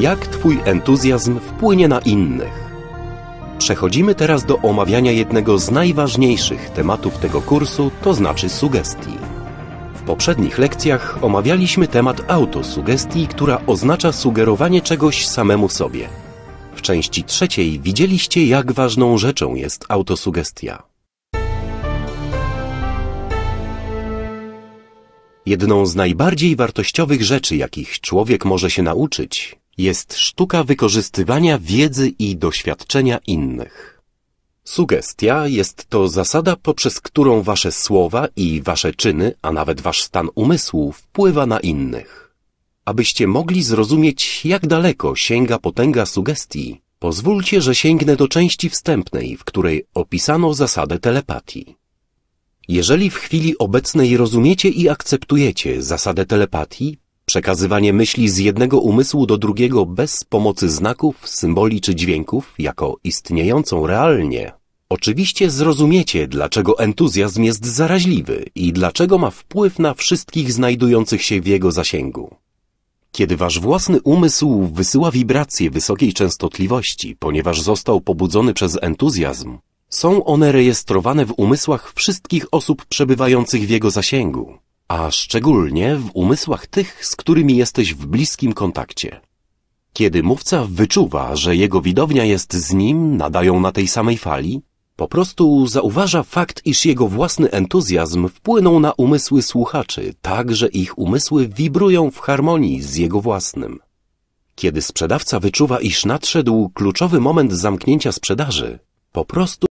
Jak Twój entuzjazm wpłynie na innych? Przechodzimy teraz do omawiania jednego z najważniejszych tematów tego kursu, to znaczy sugestii. W poprzednich lekcjach omawialiśmy temat autosugestii, która oznacza sugerowanie czegoś samemu sobie. W części trzeciej widzieliście, jak ważną rzeczą jest autosugestia. Jedną z najbardziej wartościowych rzeczy, jakich człowiek może się nauczyć, jest sztuka wykorzystywania wiedzy i doświadczenia innych. Sugestia jest to zasada, poprzez którą wasze słowa i wasze czyny, a nawet wasz stan umysłu wpływa na innych. Abyście mogli zrozumieć, jak daleko sięga potęga sugestii, pozwólcie, że sięgnę do części wstępnej, w której opisano zasadę telepatii. Jeżeli w chwili obecnej rozumiecie i akceptujecie zasadę telepatii, przekazywanie myśli z jednego umysłu do drugiego bez pomocy znaków, symboli czy dźwięków, jako istniejącą realnie, oczywiście zrozumiecie, dlaczego entuzjazm jest zaraźliwy i dlaczego ma wpływ na wszystkich znajdujących się w jego zasięgu. Kiedy wasz własny umysł wysyła wibracje wysokiej częstotliwości, ponieważ został pobudzony przez entuzjazm, są one rejestrowane w umysłach wszystkich osób przebywających w jego zasięgu, a szczególnie w umysłach tych, z którymi jesteś w bliskim kontakcie. Kiedy mówca wyczuwa, że jego widownia jest z nim, nadają na tej samej fali, po prostu zauważa fakt, iż jego własny entuzjazm wpłynął na umysły słuchaczy, tak że ich umysły wibrują w harmonii z jego własnym. Kiedy sprzedawca wyczuwa, iż nadszedł kluczowy moment zamknięcia sprzedaży, po prostu